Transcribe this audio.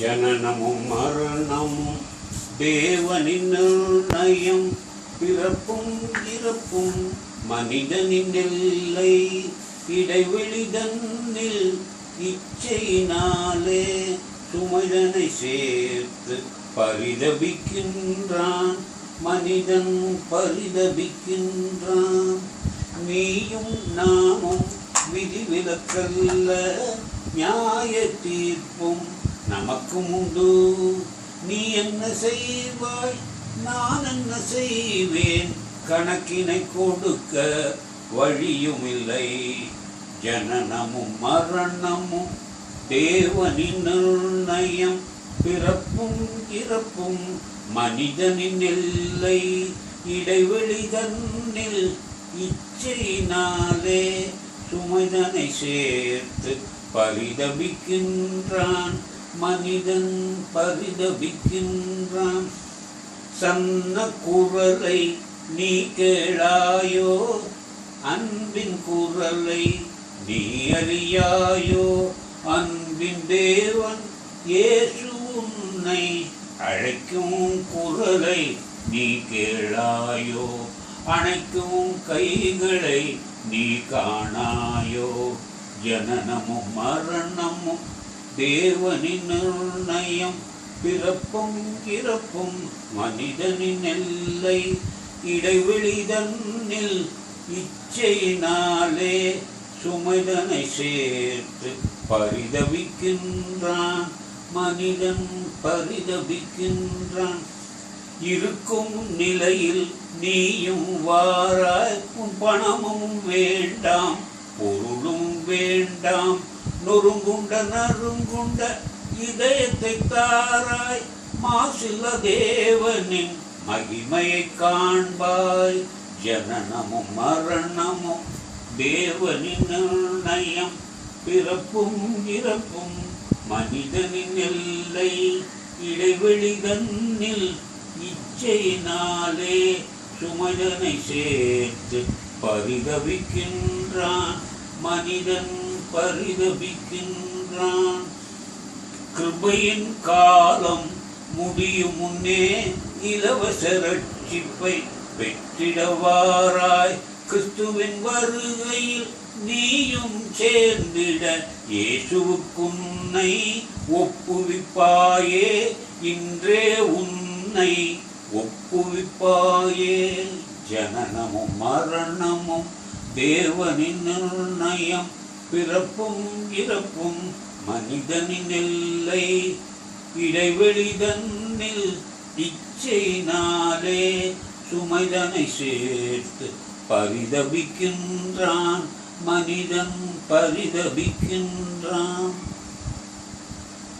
ஜனனமும் மரணமும் தேவனின் நிர்ணயம் பிறப்பும் இறப்பும் மனிதனின் எல்லை இடைவெளி தன்னில் இச்சையினாலே சுமதனை சேர்த்து பரிதபிக்கின்றான். மனிதன் பரிதபிக்கின்றான். நீயும் நாமும் விதிவிலக்கல்ல நியாய தீர்ப்பும் நமக்கும் உண்டு. நீ என்ன செய்வாய்? நான் என்ன செய்வேன்? கணக்கினை கொடுக்க வழியும் இல்லை. ஜனனமும் மரணமும் தேவனின் நிர்ணயம். பிறப்பும் இறப்பும் மனிதனின் இல்லை இடைவெளி தன்னில் இச்சையினாலே சுமைதனை சேர்த்து பரிதபிக்கின்றான். மனிதன் பரிதபிக்கின்றான். சன்ன குரலை நீ கேளாயோ? அன்பின் குரலை நீ அறியாயோ? அன்பின் தேவன் இயேசு உன்னை அழைக்கும் குரலை நீ கேளாயோ? அணைக்கும் கைகளை நீ காணாயோ? ஜனனமும் மரணமும் தேவனின் நிர்ணயம் பிறப்பும் இறப்பும் மனிதனின் எல்லை இடைவெளி தன்னில் இச்சையினாலே சுமைதனை சேர்த்து பரிதவிக்கின்றான். மனிதன் பரிதவிக்கின்றான். இருக்கும் நிலையில் நீயும் வாராய். பணமும் வேண்டாம் பொருளும் வேண்டாம். நொறுங்குண்ட நறுங்குண்ட இதயத்தை தாராய் மாசில்ல தேவனின் மகிமையை காண்பாய். ஜனனமும் மரணமும் தேவனின் நிர்ணயம். பிறப்பும் இறப்பும் மனிதனின் எல்லை. இடைவெளி தன்னில் இச்சையினாலே சுமதனை சேர்த்து பரிதவிக்கின்றான். மனிதன் பரிதபிக்கின்றான். கிருபையின் காலம் முடியும் முன்னே இலவச ரட்சிப்பை பெற்றிடவாராய். கிறிஸ்துவின் வருகையில் நீயும் சேர்ந்திட இயேசுவுக்குன்னை ஒப்புவிப்பாயே. இன்றே உன்னை ஒப்புவிப்பாயே. ஜனனமும் மரணமும் தேவனின் நிர்ணயம். பிறப்பும் இறப்பும் மனிதனின் எல்லை இடைவெளி தன்னில் இச்சையினாலே சுமைதனை சேர்த்து பரிதபிக்கின்றான். மனிதன் பரிதபிக்கின்றான்.